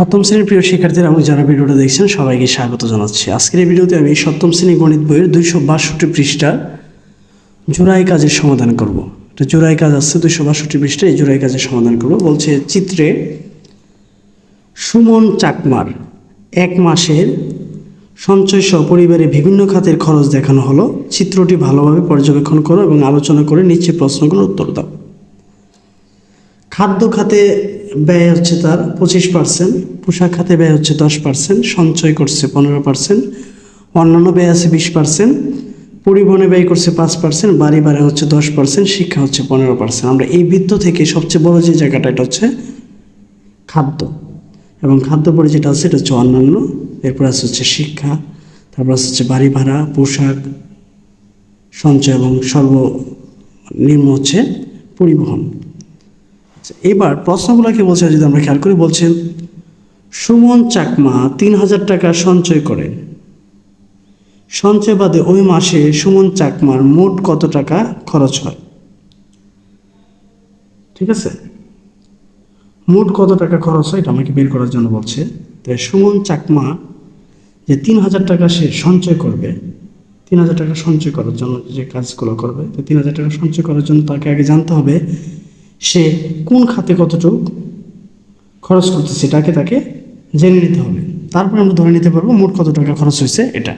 সপ্তম শ্রেণির প্রিয় শিক্ষার্থীরা আমি যারা ভিডিওটা দেখছেন, সবাইকে স্বাগত জানাচ্ছি। আজকের এই ভিডিওতে আমি সপ্তম শ্রেণি গণিত বইয়ের দুইশো বাষট্টি পৃষ্ঠা জোড়াই কাজের সমাধান করব। এটা জোড়াই কাজ আছে, দুইশো বাষট্টি পৃষ্ঠা, এই জোড়াই কাজের সমাধান করব। বলছে, চিত্রে সুমন চাকমার এক মাসের সঞ্চয় সহ পরিবারের বিভিন্ন খাতের খরচ দেখানো হলো। চিত্রটি ভালোভাবে পর্যবেক্ষণ করো এবং আলোচনা করে নিচে প্রশ্নগুলোর উত্তর দাও। খাদ্য খাতে ব্যয় হচ্ছে তার পঁচিশ পার্সেন্ট, পোশাক খাতে ব্যয় হচ্ছে দশ পার্সেন্ট, সঞ্চয় করছে পনেরো পার্সেন্ট, অন্যান্য ব্যয় আছে বিশ পার্সেন্ট, পরিবহনে ব্যয় করছে পাঁচ পার্সেন্ট, বাড়ি ভাড়া হচ্ছে দশ পার্সেন্ট, শিক্ষা হচ্ছে পনেরো পার্সেন্ট। আমরা এই বৃত্ত থেকে সবচেয়ে বড় যে জায়গাটা, এটা হচ্ছে খাদ্য। এবং খাদ্য পরে যেটা আছে, এটা হচ্ছে অন্যান্য, এরপর আছে হচ্ছে শিক্ষা, তারপর আছে হচ্ছে বাড়ি ভাড়া, পোশাক, সঞ্চয় এবং সর্বনিম্ন হচ্ছে পরিবহন। এবার প্রশ্নগুলোকে বলছে, যদি আমরা খেয়াল করি বলছেন সুমন চাকমা তিন হাজার টাকা সঞ্চয় করেন। সঞ্চয় বাদে ওই মাসে সুমন চাকমার মোট কত টাকা খরচ হয়? ঠিক আছে? মোট কত টাকা খরচ হয় এটা আমাকে বের করার জন্য বলছে। তাই সুমন চাকমা যে তিন হাজার টাকা সে সঞ্চয় করবে, তিন হাজার টাকা সঞ্চয় করার জন্য যে কাজগুলো করবে, তো তিন হাজার টাকা সঞ্চয় করার জন্য তাকে আগে জানতে হবে সে কোন খাতে কতটুকু খরচ করতেছে সেটাকে তাকে জেনে নিতে হবে। তারপরে আমরা ধরে নিতে পারব মোট কত টাকা খরচ হয়েছে এটা।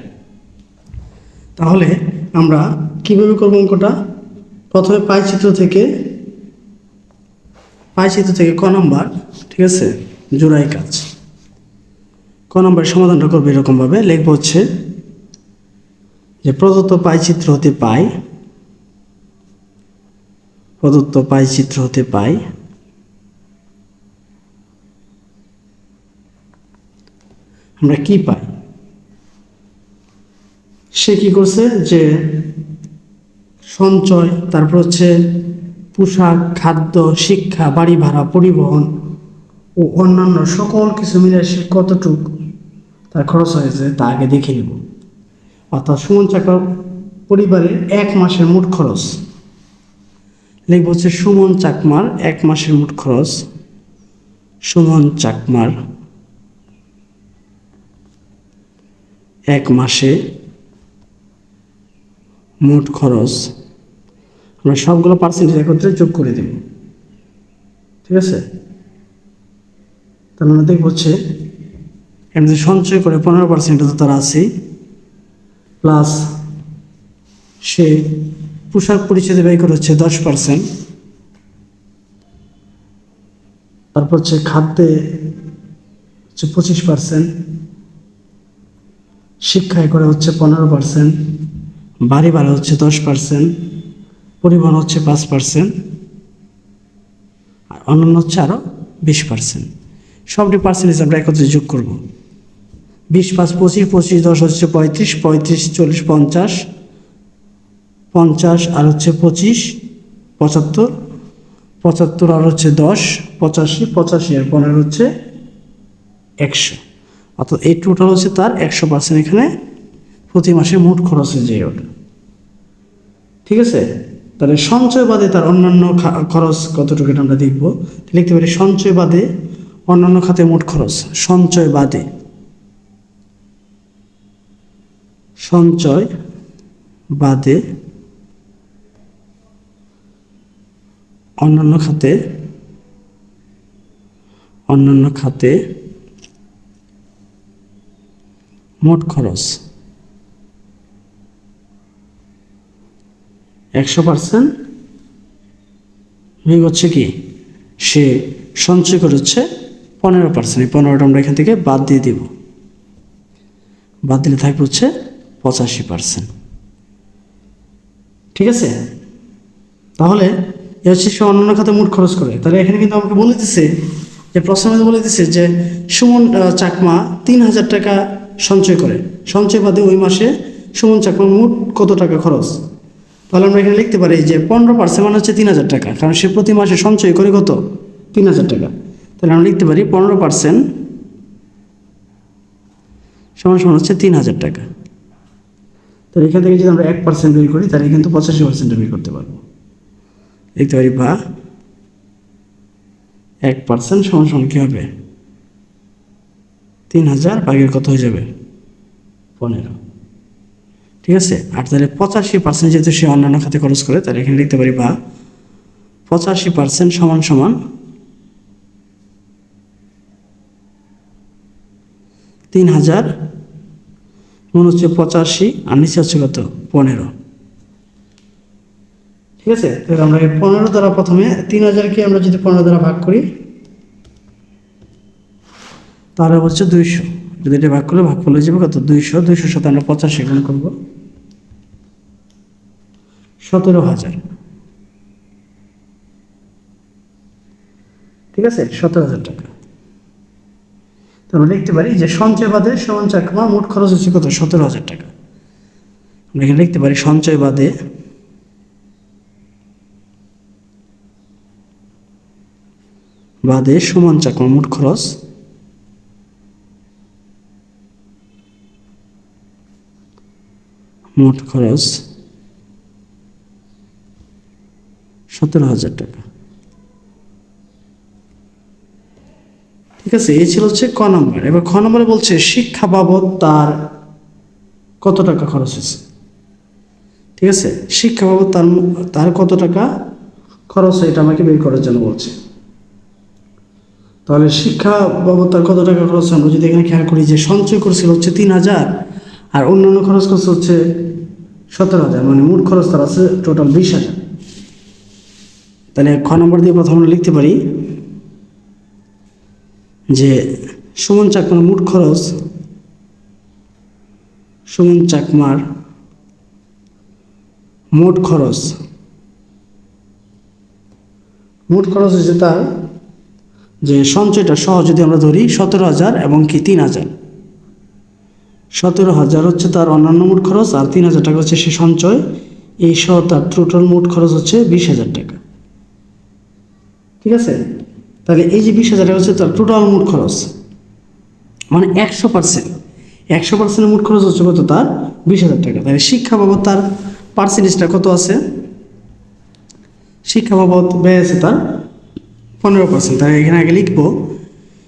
তাহলে আমরা কীভাবে করব অঙ্কটা? প্রথমে পাই চিত্র থেকে, পাই চিত্র থেকে ক নম্বর, ঠিক আছে? জোড়াই কাজ। ক নম্বরের সমাধানটা করবে এরকমভাবে। লিখব হচ্ছে যে প্রদত্ত পাই চিত্র হতে পাই প্রদত্ত পাই চিত্র হতে পাই। আমরা কি পাই? সে কি করছে? যে সঞ্চয়, তারপর হচ্ছে পোশাক, খাদ্য, শিক্ষা, বাড়ি ভাড়া, পরিবহন ও অন্যান্য সকল কিছু মিলে সে কতটুক তার খরচ হয়েছে তা আগে দেখে নিব। অর্থাৎ সুমন চাকর পরিবারের এক মাসের মোট খরচ। লিখব হচ্ছে সুমন চাকমার, এক মাসের মোট খরচ। সুমন চাকমার, এক মাসে মোট খরচ। আমরা সবগুলো পার্সেন্টেজ একত্রে যোগ করে দেব। ঠিক আছে? তাহলে আমরা দেখব হচ্ছে এমনি সঞ্চয় করে পনেরো পার্সেন্ট তো তার আছেই প্লাস সে পোশাক পরিচ্ছদে ব্যয় করে হচ্ছে দশ পার্সেন্ট। তারপর হচ্ছে খাদ্যে হচ্ছে পঁচিশ পার্সেন্ট। শিক্ষায় করে হচ্ছে পনেরো পার্সেন্ট। বাড়ি ভাড়া হচ্ছে দশ পার্সেন্ট। পরিবহন হচ্ছে পাঁচ পার্সেন্ট। আর অন্যান্য হচ্ছে আরও বিশ পার্সেন্ট। সবটি পার্সেন্টেজ আমরা একত্রে যোগ করব। বিশ পাঁচ পঁচিশ পঁচিশ দশ হচ্ছে পঁয়ত্রিশ পঁয়ত্রিশ, চল্লিশ, পঞ্চাশ। পঞ্চাশ আর হচ্ছে পঁচিশ, পঁচাত্তর পঁচাত্তর আর হচ্ছে দশ, পঁচাশি পঁচাশি আর পনেরো হচ্ছে একশো। অর্থাৎ এই টোটাল হচ্ছে তার একশো পার্সেন্ট এখানে প্রতি মাসে মোট খরচ হয়ে যায় ওটা। ঠিক আছে? তাহলে সঞ্চয় বাদে তার অন্যান্য খরচ কতটুকু এটা আমরা দেখব। লিখতে পারি সঞ্চয় বাদে অন্যান্য খাতে মোট খরচ। সঞ্চয় বাদে। সঞ্চয় বাদে অন্যান্য খাতে অন্যান্য খাতে মোট খরচ একশো পার্সেন্ট। বিয়োগ হচ্ছে কি? সে সঞ্চয় করে হচ্ছে পনেরো পার্সেন্ট। এই পনেরোটা আমরা এখান থেকে বাদ দিয়ে দিব। বাদ দিলে থাকবে হচ্ছে পঁচাশি পার্সেন্ট। ঠিক আছে? তাহলে হচ্ছে সে অন্যান্য খাতে মোট খরচ করে। তাহলে এখানে কিন্তু আমাকে বলে দিচ্ছে যে প্রশ্নের বলে দিচ্ছে যে সুমন চাকমা তিন হাজার টাকা সঞ্চয় করে। সঞ্চয় বাদে ওই মাসে সুমন, চাকমা মোট কত টাকা খরচ? তাহলে আমরা এখানে লিখতে পারি যে পনেরো পার্সেন্ট মানে হচ্ছে তিন হাজার টাকা, কারণ সে প্রতি মাসে সঞ্চয় করে কত? তিন হাজার টাকা। তাহলে আমরা লিখতে পারি পনেরো পার্সেন্ট সমান সমান হচ্ছে তিন হাজার টাকা। তাহলে এখান থেকে যদি আমরা এক পার্সেন্ট বের করি, তাহলে কিন্তু পঁচাশি পার্সেন্ট বের করতে পারব। লিখতে পারি, বা এক পার্সেন্ট সমান সমান কী হবে? তিন হাজার ভাগের কত হয়ে যাবে? পনেরো। ঠিক আছে? আর তাহলে পঁচাশি পার্সেন্ট যেহেতু সে অন্যান্য খাতে খরচ করে, তাহলে এখানে লিখতে পারি, বা পঁচাশি পার্সেন্ট সমান সমান তিন হাজার মনে হচ্ছে পঁচাশি, আর নিচে হচ্ছে কত? পনেরো। ঠিক আছে? তাহলে আমরা এই পনেরো দ্বারা প্রথমে তিন হাজারকে আমরা যদি পনেরো দ্বারা ভাগ করি, তাহলে হচ্ছে দুইশো। যদি এটা ভাগ করলে ভাগ করলে যাবে কত? দুইশো। দুইশোর সাথে আমরা পঁচাশি গুণ করব। সতেরো হাজার। ঠিক আছে? সতেরো হাজার টাকা। তো আমরা লিখতে পারি যে সঞ্চয় বাদে সমান চাকমা মোট খরচ হচ্ছে কত? সতেরো হাজার টাকা। আমরা এখানে লিখতে পারি সঞ্চয় বাদে বাদে সমান চাকমা, মোট খরচ? মোট খরচ সতেরো হাজার টাকা। ঠিক আছে, এই ছিল হচ্ছে ক নম্বর। এবার খ নম্বরে বলছে, শিক্ষা বাবদ তার কত টাকা খরচ হয়েছে? ঠিক আছে, শিক্ষা বাবদ তার তার কত টাকা খরচ এটা আমাকে বের করার জন্য বলছে। তাহলে শিক্ষা বাবদ কত টাকা খরচ আমরা যদি এখানে খেয়াল করি যে সঞ্চয় করছিল হচ্ছে তিন হাজার, আর অন্যান্য খরচ করছে হচ্ছে সতেরো হাজার মানে মোট খরচ তার আছে টোটাল বিশ হাজার। তাহলে খ নম্বর দিয়ে প্রথমে লিখতে পারি যে সুমন চাকমার মোট খরচ, সুমন চাকমার মোট খরচ মোট খরচ হচ্ছে তার যে সঞ্চয়টা সহ যদি আমরা ধরি সতেরো হাজার এবং কি তিন হাজার। সতেরো হাজার হচ্ছে তার অন্যান্য মোট খরচ আর তিন হাজার টাকা হচ্ছে সে সঞ্চয়। এই সহ তার টোটাল মোট খরচ হচ্ছে বিশ হাজার টাকা। ঠিক আছে? তাহলে এই যে বিশ হাজার টাকা হচ্ছে তার টোটাল মোট খরচ। মানে একশো পার্সেন্ট একশো পার্সেন্টের মোট খরচ হচ্ছে কত তার? বিশ হাজার টাকা। তাহলে শিক্ষা বাবদ তার পার্সেন্টেজটা কত আছে? শিক্ষা বাবদ ব্যয় আছে তার পনেরো পার্সেন্ট তাহলে এখানে আগে লিখব,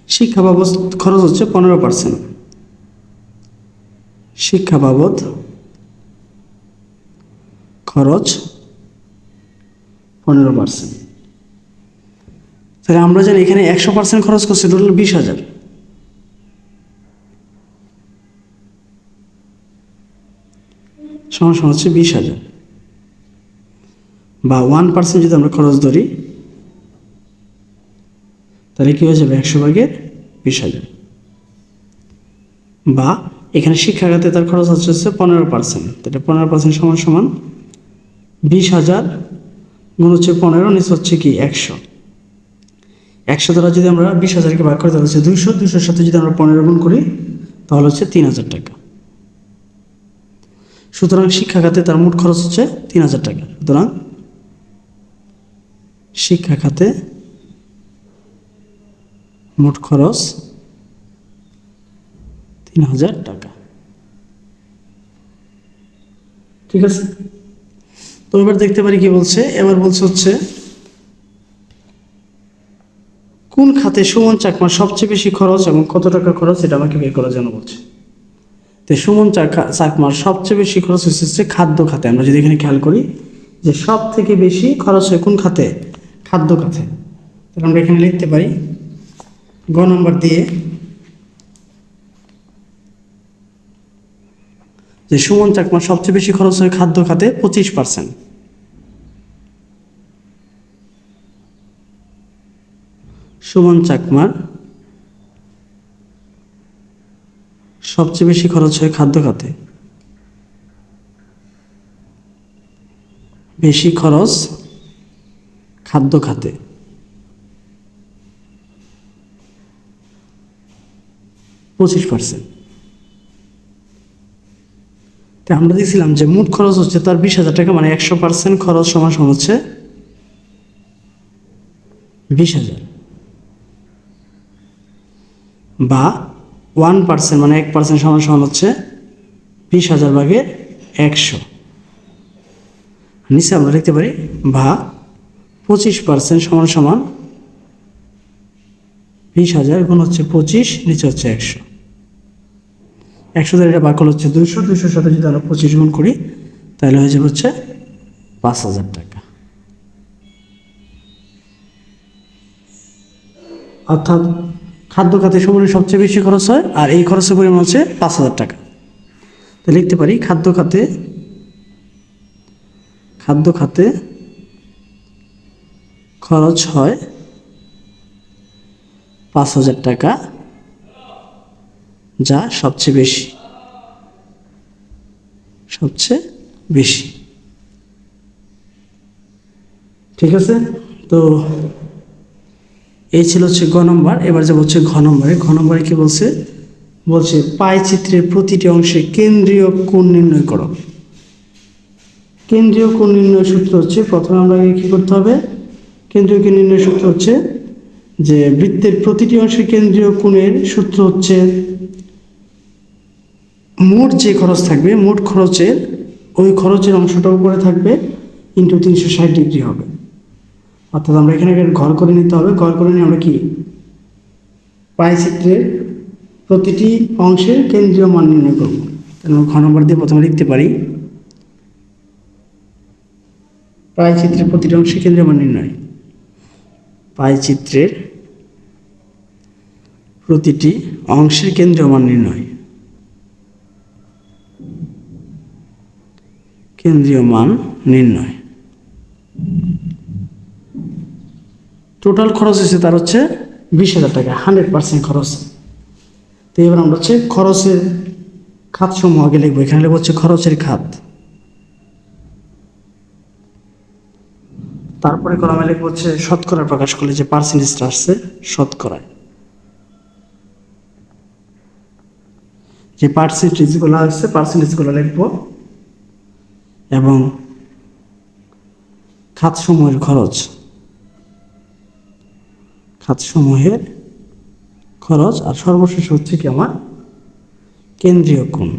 শিক্ষা বাবদ খরচ হচ্ছে পনেরো পার্সেন্ট শিক্ষা বাবদ খরচ পনেরো পার্সেন্ট তাহলে আমরা জানি এখানে একশো পার্সেন্ট খরচ করছে টোটাল বিশ হাজার। সমান হচ্ছে বিশ হাজার। বা ওয়ান পার্সেন্ট যদি আমরা খরচ ধরি তাহলে কী হয়ে যাবে? একশো ভাগের বিশ হাজার। বা এখানে শিক্ষাখাতে তার খরচ হচ্ছে হচ্ছে পনেরো পার্সেন্ট তাহলে পনেরো পার্সেন্ট সমান সমান বিশ হাজার গুণ হচ্ছে পনেরো, নিচ হচ্ছে কি? একশো। একশো দ্বারা যদি আমরা বিশ হাজারকে ভাগ করি, তাহলে হচ্ছে দুইশো। দুইশোর সাথে যদি আমরা পনেরো গুণ করি, তাহলে হচ্ছে তিন হাজার টাকা। সুতরাং শিক্ষা খাতে তার মোট খরচ হচ্ছে তিন হাজার টাকা। সুতরাং শিক্ষা খাতে মোট খরচ তিন হাজার টাকা। ঠিক আছে? তো এবার দেখতে পারি কি বলছে? এবার বলছে হচ্ছে, কোন খাতে সুমন চাকমার সবচেয়ে বেশি খরচ এবং কত টাকা খরচ এটা আমাকে বের করার জন্য বলছে। তো সুমন চাকা, চাকমার সবচেয়ে বেশি খরচ হচ্ছে খাদ্য খাতে। আমরা যদি এখানে খেয়াল করি যে সব থেকে বেশি খরচ হয় কোন খাতে? খাদ্য খাতে। তাহলে আমরা এখানে লিখতে পারি গ নম্বর দিয়ে যে সুমন চাকমার সবচেয়ে বেশি খরচ হয় খাদ্য খাতে পঁচিশ পার্সেন্ট সুমন চাকমার সবচেয়ে বেশি খরচ হয় খাদ্য খাতে। বেশি খরচ খাদ্য খাতে। পঁচিশ পার্সেন্ট তো আমরা দেখছিলাম যে মোট খরচ হচ্ছে তার বিশ হাজার টাকা মানে একশো পার্সেন্ট খরচ সমান সমান হচ্ছে বিশ হাজার। বা ওয়ান পার্সেন্ট মানে এক পার্সেন্ট সমান সমান হচ্ছে বিশ হাজার ভাগের একশো। নিচে আমরা লিখতে পারি, বা পঁচিশ পার্সেন্ট সমান সমান বিশ হাজার গুণ হচ্ছে পঁচিশ, নিচে হচ্ছে একশো। একশো দ্বারা এটা বাকল হচ্ছে দুইশো দুইশোর সাথে যদি আমরা পঁচিশ গুণ করি, তাহলে হয়ে যাবে হচ্ছে পাঁচ হাজার টাকা। অর্থাৎ খাদ্য খাতে সময় সবচেয়ে বেশি খরচ হয়, আর এই খরচের পরিমাণ হচ্ছে পাঁচ হাজার টাকা। তো লিখতে পারি, খাদ্য খাতে খাদ্য খাতে খরচ হয় পাঁচ হাজার টাকা যা সবচেয়ে বেশি। সবচেয়ে বেশি। ঠিক আছে? তো এই ছিল হচ্ছে গ নম্বর। এবার যে হচ্ছে ঘ নম্বরে। ঘ নম্বরে কি বলছে? বলছে, পাই চিত্রের প্রতিটি অংশে কেন্দ্রীয় কোণ নির্ণয় করো। কেন্দ্রীয় কোণ নির্ণয় সূত্র হচ্ছে, প্রথমে আমরা কি করতে হবে? কেন্দ্রীয় কোণ নির্ণয় সূত্র হচ্ছে যে বৃত্তের প্রতিটি অংশে কেন্দ্রীয় কোণের সূত্র হচ্ছে মোট যে খরচ থাকবে, মোট খরচের ওই খরচের অংশটা উপরে থাকবে ইন্টু তিনশো ষাট ডিগ্রি হবে। অর্থাৎ আমরা এখানে ঘর করে নিতে হবে। ঘর করে নিয়ে আমরা কি? পাই চিত্রের প্রতিটি অংশের কেন্দ্রীয় মান নির্ণয় করব। তাহলে ঘ নম্বর দিয়ে প্রথমে লিখতে পারি, পাই চিত্রের প্রতিটি অংশের কেন্দ্রীয় মান নির্ণয়। পাই চিত্রের প্রতিটি অংশের কেন্দ্রীয় মান নির্ণয়। কেন্দ্রীয় মান নির্ণয়। টোটাল খরচ হচ্ছে তার হচ্ছে বিশ হাজার টাকা, হান্ড্রেড পার্সেন্ট খরচ। তো এবার আমরা হচ্ছে খরচের খাত সমূহ আগে লিখব। এখানে লিখব হচ্ছে খরচের খাত। তারপরে কলমে লিখব হচ্ছে শতকরা প্রকাশ করলে যে পার্সেন্টেজটা আসছে শতকরায়। যে পার্সেন্টেজগুলো আসছে, পার্সেন্টেজগুলো লিখব এবং খাতসমূহের খরচ খাতসমূহের খরচ আর সর্বশেষ হচ্ছে কি আমার কেন্দ্রীয় কোণ।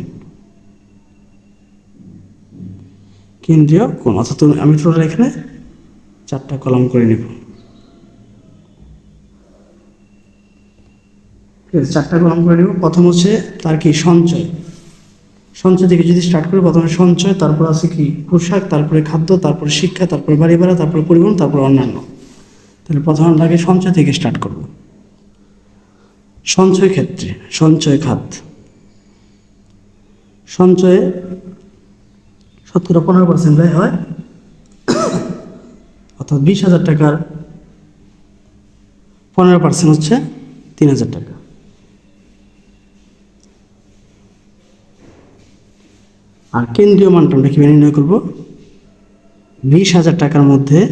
কেন্দ্রীয় কোণ, অর্থাৎ আমি টোটাল এখানে চারটা কলম করে নেব। চারটা কলম করে নেব। প্রথম হচ্ছে তার কি সঞ্চয়। সঞ্চয় থেকে যদি স্টার্ট করি, প্রথমে সঞ্চয়, তারপর আছে কি? পোশাক, তারপরে খাদ্য, তারপরে শিক্ষা, তারপরে বাড়ি ভাড়া, তারপরে পরিবহন, তারপরে অন্যান্য। তাহলে প্রথমে আগে সঞ্চয় থেকে স্টার্ট করব। সঞ্চয় ক্ষেত্রে, সঞ্চয় খাত। সঞ্চয়ে শতকরা পনেরো পার্সেন্ট ব্যয় হয়। অর্থাৎ বিশ হাজার টাকার পনেরো পার্সেন্ট হচ্ছে তিন হাজার টাকা। আর কেন্দ্রীয় মানটা আমরা কীভাবে নির্ণয় করব? বিশ হাজার টাকার মধ্যে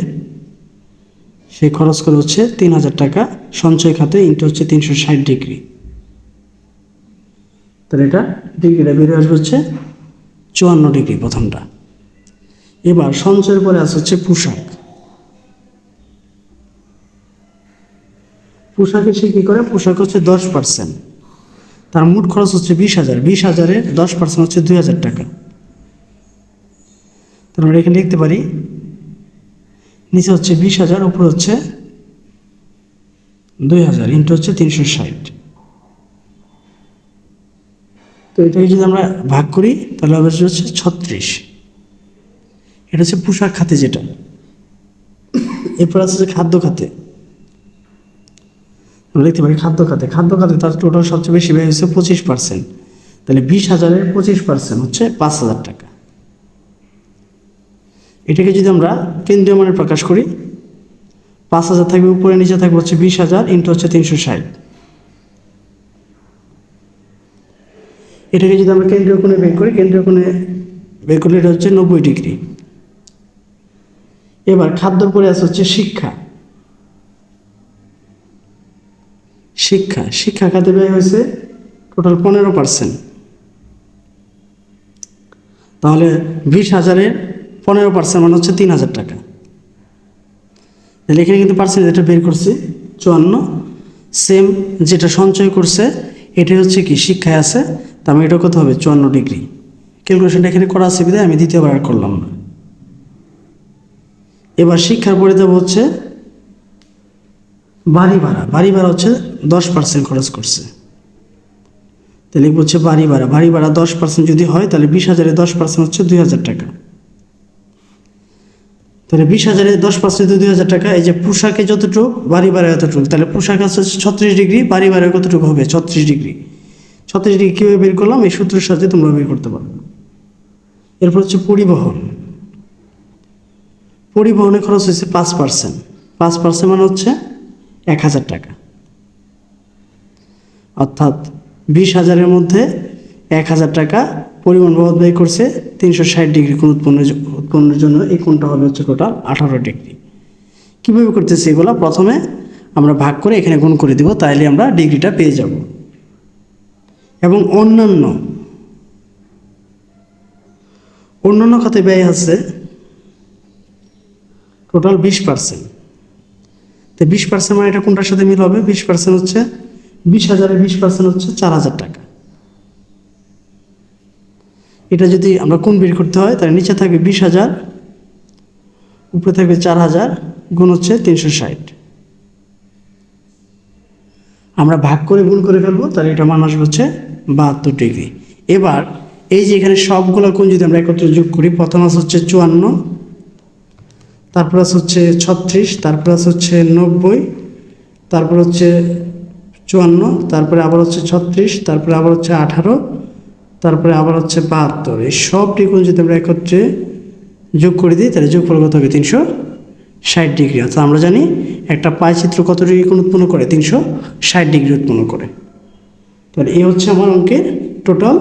সে খরচ করে হচ্ছে তিন হাজার টাকা, সঞ্চয় খাতে ইন্টু হচ্ছে তিনশো ষাট ডিগ্রি। তাহলে এটা ডিগ্রিটা বেরিয়ে আসবে হচ্ছে চুয়ান্ন ডিগ্রি প্রথমটা। এবার সঞ্চয়ের পরে আছে হচ্ছে পোশাক। পোশাকে সে কী করে? পোশাক হচ্ছে দশ পার্সেন্ট। তার মোট খরচ হচ্ছে বিশ হাজার। বিশ হাজারে দশ পার্সেন্ট হচ্ছে দুই হাজার টাকা। তাহলে আমরা এখানে লিখতে পারি, নিচে হচ্ছে বিশ হাজার, উপরে হচ্ছে দুই হাজার ইন্টু হচ্ছে তিনশো ষাট। তো এটাকে যদি আমরা ভাগ করি, তাহলে হবে হচ্ছে ছত্রিশ। এটা হচ্ছে পোশাক খাতে যেটা। এরপর আছে খাদ্য খাতে। আমরা লিখতে পারি খাদ্য খাতে। খাদ্য খাতে তার টোটাল সবচেয়ে বেশি ব্যয় পঁচিশ পার্সেন্ট তাহলে বিশ হাজারের পঁচিশ পার্সেন্ট হচ্ছে পাঁচ হাজার টাকা। এটাকে যদি আমরা কেন্দ্রীয় মানে প্রকাশ করি, পাঁচ হাজার থাকবে উপরে, নিচে থাকবে হচ্ছে বিশ হাজার ইন্টু হচ্ছে তিনশো ষাট। এটাকে যদি আমরা কেন্দ্রীয় কোণে বের করি, কেন্দ্রীয় কোণে বের করলে এটা হচ্ছে নব্বই ডিগ্রি। এবার খাদ্যর পরে আছে হচ্ছে শিক্ষা। শিক্ষা শিক্ষা খাতে ব্যয় হয়েছে টোটাল পনেরো পার্সেন্ট তাহলে বিশ হাজারের পনেরো পার্সেন্ট মানে হচ্ছে তিন হাজার টাকা। তাহলে এখানে কিন্তু পার্সেন্ট যেটা বের করছি, চুয়ান্ন সেম যেটা সঞ্চয় করছে, এটাই হচ্ছে কি, শিক্ষায় আছে তার মানে এটা কত হবে? চুয়ান্ন ডিগ্রি ক্যালকুলেশনটা এখানে করা আছে বিধায় আমি দ্বিতীয়বার আর করলাম না। এবার শিক্ষার পরে দেবো হচ্ছে বাড়ি ভাড়া। বাড়ি ভাড়া হচ্ছে দশ পার্সেন্ট খরচ করছে। তাহলে লিখব হচ্ছে বাড়ি ভাড়া। বাড়ি ভাড়া দশ পার্সেন্ট যদি হয়, তাহলে বিশ হাজারে দশ পার্সেন্ট হচ্ছে দুই হাজার টাকা। তাহলে বিশ হাজারে দশ পার্সেন্ট দুই হাজার টাকা, এই যে পোশাকে যতটুকু, বাড়ি ভাড়া এতটুকু, তাহলে পোশাক আছে ছত্রিশ ডিগ্রি, বাড়ি ভাড়া কতটুকু হবে? ছত্রিশ ডিগ্রি। ছত্রিশ ডিগ্রি কীভাবে বের করলাম? এই সূত্রের সাহায্যে তোমরা বের করতে পারবে এরপর হচ্ছে পরিবহন। পরিবহনে খরচ হয়েছে পাঁচ পার্সেন্ট। পাঁচ পার্সেন্ট মানে হচ্ছে এক হাজার টাকা। অর্থাৎ বিশ হাজারের মধ্যে এক হাজার টাকা পরিবহন বাবদ ব্যয় করছে তিনশো ষাট ডিগ্রি, কোন উৎপন্নের উৎপন্নের জন্য এই কোণটা হবে হচ্ছে টোটাল আঠারো ডিগ্রি। কীভাবে করতেছি এগুলো? প্রথমে আমরা ভাগ করে এখানে গুণ করে দিব, তাইলে আমরা ডিগ্রিটা পেয়ে যাব। এবং অন্যান্য অন্যান্য খাতে ব্যয় আছে টোটাল বিশ পার্সেন্ট তো বিশ পার্সেন্ট মানে এটা কোনটার সাথে মিল হবে? বিশ পার্সেন্ট হচ্ছে, বিশ হাজারের বিশ পার্সেন্ট হচ্ছে চার হাজার টাকা। এটা যদি আমরা কোন বের করতে হয়, তাহলে নিচে থাকবে বিশ হাজার, উপরে থাকবে চার হাজার, গুণ হচ্ছে তিনশো ষাট। আমরা ভাগ করে গুণ করে ফেলব, তাহলে এটা মান আসবে হচ্ছে বাহাত্তর ডিগ্রি। এবার, এই যে এখানে সবগুলো কোণ যদি আমরা একত্রে যোগ করি, প্রথম আছে হচ্ছে চুয়ান্ন, তারপর আছে হচ্ছে ছত্রিশ, তারপর আস হচ্ছে নব্বই, তারপর হচ্ছে চুয়ান্ন, তারপরে আবার হচ্ছে ছত্রিশ, তারপরে আবার হচ্ছে আঠারো তারপরে আবার হচ্ছে বাহাত্তর। এই সব কোণ যদি আমরা একত্রে যোগ করে দিই, তাহলে যোগ কত হবে? তিনশো ষাট ডিগ্রি। অর্থাৎ আমরা জানি একটা পায়চিত্র কত ডিগ্রি উৎপন্ন করে? তিনশো ষাট ডিগ্রি উৎপন্ন করে। তাহলে এই হচ্ছে আমার অঙ্কের টোটাল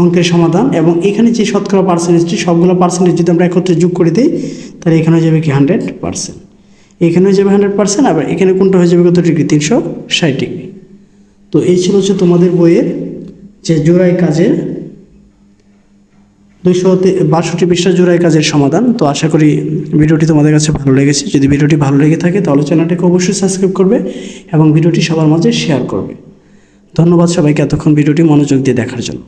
অঙ্কের সমাধান এবং এখানে যে শতকরা পার্সেন্টেজটি সবগুলো পার্সেন্টেজ যদি আমরা একত্রে যোগ করে দিই, তাহলে এখানে হয়ে যাবে কি? হান্ড্রেড পার্সেন্ট এখানে হয়ে যাবে হান্ড্রেড পার্সেন্ট আবার এখানে কোনটা হয়ে যাবে কত ডিগ্রি? তিনশো ষাট ডিগ্রি। তো এই ছিল হচ্ছে তোমাদের বইয়ের যে জোড়াই কাজের দুইশো বাষট্টি পৃষ্ঠা জোড়াই কাজের সমাধান। তো আশা করি ভিডিওটি তোমাদের কাছে ভালো লেগেছে। যদি ভিডিওটি ভালো লেগে থাকে, তাহলে চ্যানেলটিকে অবশ্যই সাবস্ক্রাইব করবে এবং ভিডিওটি সবার মাঝে শেয়ার করবে। ধন্যবাদ সবাইকে এতক্ষণ ভিডিওটি মনোযোগ দিয়ে দেখার জন্য।